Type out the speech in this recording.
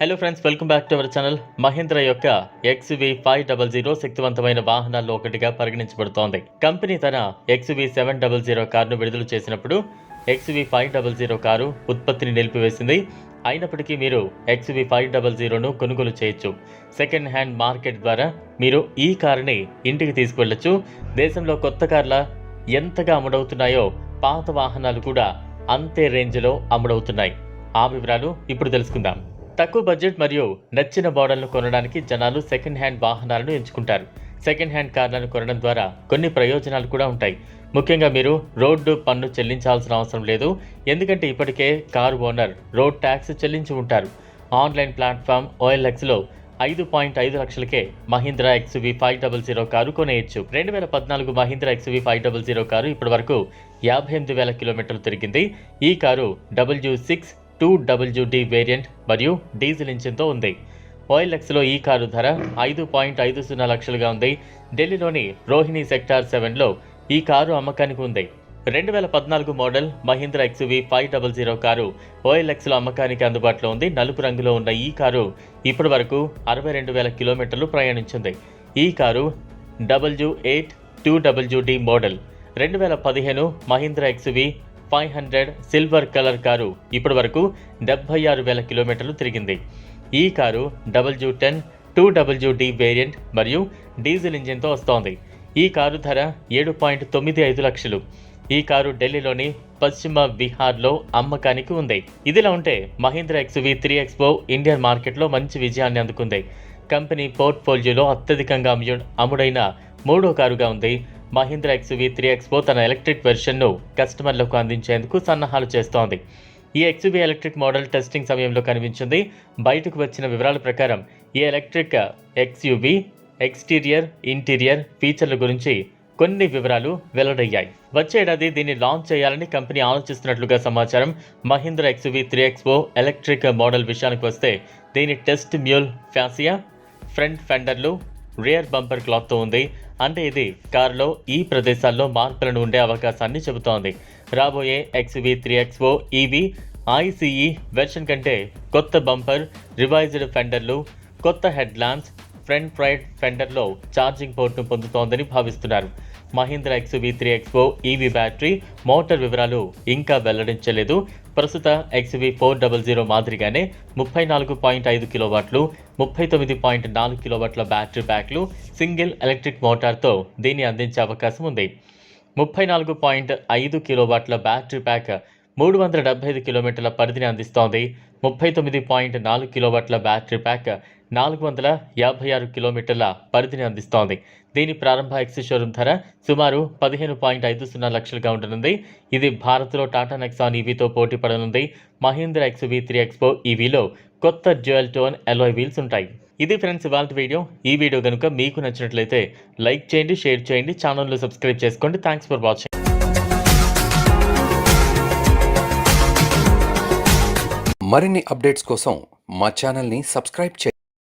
Hello friends welcome back to our channel Mahindra యొక్క XV five double zero శక్తివంతమైన వాహనాల్లో ఒకటిగా పరిగణించబడుతోంది. కంపెనీ తన ఎక్స్వి సెవెన్ డబల్ జీరో కారును విడుదల చేసినప్పుడు XUV five double zero car ఉత్పత్తిని నిలిపివేసింది. అయినప్పటికీ మీరు ఎక్స్వి ఫైవ్ డబల్ జీరోను కొనుగోలు చేయొచ్చు. సెకండ్ హ్యాండ్ మార్కెట్ ద్వారా మీరు ఈ కారుని ఇంటికి తీసుకువెళ్ళొచ్చు. దేశంలో కొత్త కార్ల ఎంతగా అమ్ముడవుతున్నాయో పాత వాహనాలు కూడా అంతే రేంజ్లో అమ్ముడవుతున్నాయి. ఆ వివరాలు ఇప్పుడు తెలుసుకుందాం. తక్కువ బడ్జెట్ మరియు నచ్చిన మోడల్ను కొనడానికి జనాలు సెకండ్ హ్యాండ్ వాహనాలను ఎంచుకుంటారు. సెకండ్ హ్యాండ్ కార్లను కొనడం ద్వారా కొన్ని ప్రయోజనాలు కూడా ఉంటాయి. ముఖ్యంగా మీరు రోడ్డు పన్ను చెల్లించాల్సిన అవసరం లేదు. ఎందుకంటే ఇప్పటికే కారు ఓనర్ రోడ్ ట్యాక్స్ చెల్లించి ఉంటారు. ఆన్లైన్ ప్లాట్ఫామ్ ఓఎల్ఎక్స్లో ఐదు పాయింట్ ఐదు లక్షలకే Mahindra XUV five double zero car కొనేయచ్చు. రెండు వేల పద్నాలుగు Mahindra XUV five double zero car ఇప్పటి వరకు యాభై ఎనిమిది వేల కిలోమీటర్లు తిరిగింది. ఈ car W six two W D variant మరియు డీజిల్ ఇంజిన్తో ఉంది. ఓఎల్ఎక్స్లో ఈ కారు ధర ఐదు పాయింట్ ఐదు సున్నా లక్షలుగా ఉంది. ఢిల్లీలోని రోహిణి సెక్టార్ సెవెన్లో ఈ కారు అమ్మకానికి ఉంది. రెండు వేల పద్నాలుగు model Mahindra XUV five double zero car ఓఎల్ఎక్స్లో అమ్మకానికి అందుబాటులో ఉంది. నలుపు రంగులో ఉన్న ఈ కారు ఇప్పటి వరకు అరవై రెండు వేల కిలోమీటర్లు ప్రయాణించింది. ఈ car W eight two W D model. రెండు వేల పదిహేను Mahindra XUV five hundred silver colour car ఇప్పటి వరకు డెబ్బై ఆరు వేల కిలోమీటర్లు తిరిగింది. ఈ car W ten two W D variant మరియు డీజిల్ ఇంజిన్తో వస్తోంది. ఈ కారు ధర ఏడు పాయింట్ తొమ్మిది ఐదు లక్షలు. ఈ కారు ఢిల్లీలోని పశ్చిమ బీహార్లో అమ్మకానికి ఉంది. ఇదిలా ఉంటే Mahindra XUV three XO Indian మార్కెట్లో మంచి విజయాన్ని అందుకుంది. కంపెనీ పోర్ట్ఫోలియోలో అత్యధికంగా అమ్ముడైన మూడో కారుగా ఉంది మహీంద్రా ఎక్స్వీ త్రీ ఎక్స్పో తన ఎలక్ట్రిక్ వెర్షన్ను కస్టమర్లకు అందించేందుకు సన్నాహాలు చేస్తోంది. ఈ ఎక్స్వి ఎలక్ట్రిక్ మోడల్ టెస్టింగ్ సమయంలో కనిపించింది. బయటకు వచ్చిన వివరాల ప్రకారం ఈ ఎలక్ట్రిక్ ఎక్స్యూబీ ఎక్స్టీరియర్ ఇంటీరియర్ ఫీచర్ల గురించి కొన్ని వివరాలు వెల్లడయ్యాయి. వచ్చే ఏడాది దీన్ని లాంచ్ చేయాలని కంపెనీ ఆలోచిస్తున్నట్లుగా సమాచారం Mahindra XUV three XO electric model విషయానికి వస్తే దీని టెస్ట్ మ్యూల్ ఫ్యాసియా ఫ్రంట్ ఫెండర్లు రియర్ బంపర్ క్లాత్తో ఉంది. అంటే ఇది కారులో ఈ ప్రదేశాల్లో మార్పులను ఉండే అవకాశాన్ని చెబుతోంది. రాబోయే XUV three XO EV ICE version కంటే కొత్త బంపర్ రివైజ్డ్ ఫెండర్లు కొత్త హెడ్ ల్యాంప్స్ ఫ్రంట్ ఫ్రైడ్ ఫెండర్లో ఛార్జింగ్ పోర్ట్ను పొందుతోందని భావిస్తున్నారు. Mahindra XUV three XO EV battery motor వివరాలు ఇంకా వెల్లడించలేదు. ప్రస్తుత ఎక్స్వి ఫోర్ డబల్ జీరో మాదిరిగానే ముప్పై నాలుగు పాయింట్ ఐదు కిలోవాట్లు ముప్పై తొమ్మిది పాయింట్ నాలుగు కిలోవాట్ల బ్యాటరీ ప్యాక్లు సింగిల్ ఎలక్ట్రిక్ మోటార్తో దీన్ని అందించే అవకాశం ఉంది. ముప్పై నాలుగు పాయింట్ ఐదు కిలోవాట్ల బ్యాటరీ ప్యాక్ మూడు వందల డెబ్బై ఐదు కిలోమీటర్ల పరిధిని అందిస్తోంది. ముప్పై తొమ్మిది పాయింట్ నాలుగు కిలోవాట్ల బ్యాటరీ ప్యాక్ నాలుగు వందల యాభై ఆరు కిలోమీటర్ల పరిధిని అందిస్తోంది. దీని ప్రారంభ ఎక్స్ షోరూమ్ ధర సుమారు పదిహేను పాయింట్ ఐదు సున్నా లక్షలుగా ఉండనుంది. ఇది భారత్లో టాటా నెక్సాన్ ఈవీతో పోటీ పడనుంది. మహీంద్రా ఎక్స్వీ త్రీ ఎక్స్పో ఈవీలో కొత్త జ్యువెల్ టోన్ ఎలోయ్ వీల్స్ ఉంటాయి. ఇది ఫ్రెండ్స్ ఇవాళ వీడియో. ఈ వీడియో కనుక మీకు నచ్చినట్లయితే లైక్ చేయండి షేర్ చేయండి ఛానల్లో సబ్స్క్రైబ్ చేసుకోండి. Thanks for watching. మరిన్ని అప్డేట్స్ కోసం మా ఛానల్ని సబ్స్క్రైబ్ చేయండి.